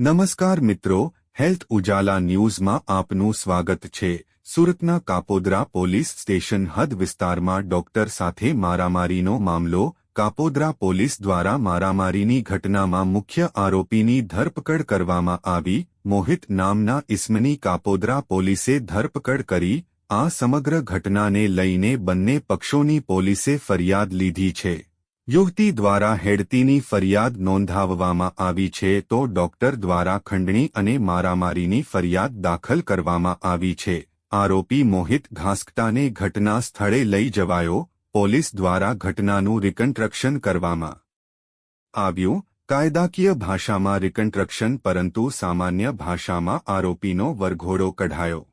નમસ્કાર મિત્રો, હેલ્થ ઉજાલા ન્યૂઝમાં આપનું સ્વાગત છે. સુરતના કાપોદ્રા પોલીસ સ્ટેશન હદ વિસ્તારમાં ડોક્ટર સાથે મારામારીનો મામલો. કાપોદ્રા પોલીસ દ્વારા મારામારીની ઘટનામાં મુખ્ય આરોપીની ધરપકડ કરવામાં આવી. મોહિત નામના ઇસ્મની કાપોદ્રા પોલીસે ધરપકડ કરી. આ સમગ્ર ઘટનાને લઈને બંને પક્ષોની પોલીસે ફરિયાદ લીધી છે. યુવતી દ્વારા હેડતીની ફરિયાદ નોંધાવવામાં આવી છે તો ડોક્ટર દ્વારા ખંડણી અને મારામારીની ફરિયાદ દાખલ કરવામાં આવી છે. આરોપી મોહિત ઘાસકટાને ઘટના સ્થળે લઈ જવાયો, પોલીસ દ્વારા ઘટનાનું રિકન્સ્ટ્રક્શન કરવામાં આવ્યું. કાયદાકીય ભાષામાં રિકન્સ્ટ્રક્શન પરંતુ સામાન્ય ભાષામાં આરોપીનો વરઘોડો કઢાયો.